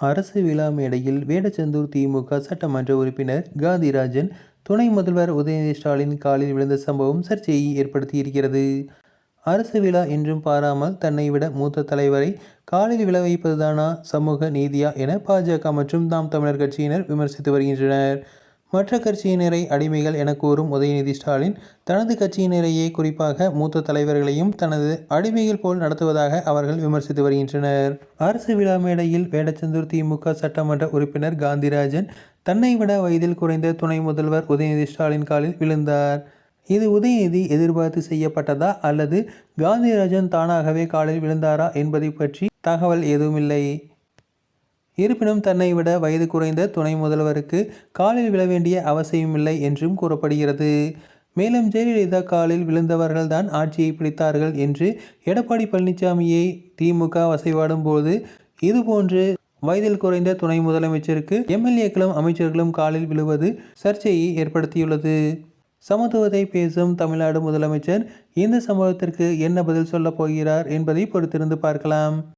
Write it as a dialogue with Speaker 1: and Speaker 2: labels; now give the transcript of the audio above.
Speaker 1: அரசு விழா மேடையில் வேடச்சந்தூர் திமுக சட்டமன்ற உறுப்பினர் காந்திராஜன் துணை முதல்வர் உதயநிதி ஸ்டாலின் காலில் விழுந்த சம்பவம் சர்ச்சையை ஏற்படுத்தியிருக்கிறது. அரசு விழா என்றும் பாராமல் தன்னை விட மூத்த தலைவரை காலில் விழ வைப்பதுதானா சமூக நீதியா என பாஜக மற்றும் நாம் தமிழர் கட்சியினர் விமர்சித்து வருகின்றனர். மற்ற கட்சியினரை அடிமைகள் என கூறும் உதயநிதி ஸ்டாலின் தனது கட்சியினரையே குறிப்பாக மூத்த தலைவர்களையும் தனது அடிமைகள் போல் நடத்துவதாக அவர்கள் விமர்சித்து வருகின்றனர். அரசு விழா மேடையில் வேடச்சந்தூர் திமுக சட்டமன்ற உறுப்பினர் காந்திராஜன் தன்னை விட வயதில் குறைந்த துணை முதல்வர் உதயநிதி ஸ்டாலின் காலில் விழுந்தார். இது உதயநிதி எதிர்பார்த்து செய்யப்பட்டதா அல்லது காந்திராஜன் தானாகவே காலில் விழுந்தாரா என்பதை பற்றி தகவல் எதுவுமில்லை. இருப்பினும் தன்னை விட வயது குறைந்த துணை முதல்வருக்கு காலில் விழ வேண்டிய அவசியமில்லை என்றும் கூறப்படுகிறது. மேலும் ஜெயலலிதா காலில் விழுந்தவர்கள்தான் ஆட்சியை பிடித்தார்கள் என்று எடப்பாடி பழனிசாமியை திமுக வசைவாடும் போது இதுபோன்று வயதில் குறைந்த துணை முதலமைச்சருக்கு எம்எல்ஏக்களும் அமைச்சர்களும் காலில் விழுவது சர்ச்சையை ஏற்படுத்தியுள்ளது. சமத்துவத்தை பேசும் தமிழ்நாடு முதலமைச்சர் இந்த சம்பவத்திற்கு என்ன பதில் சொல்லப் போகிறார் என்பதை பொறுத்திருந்து பார்க்கலாம்.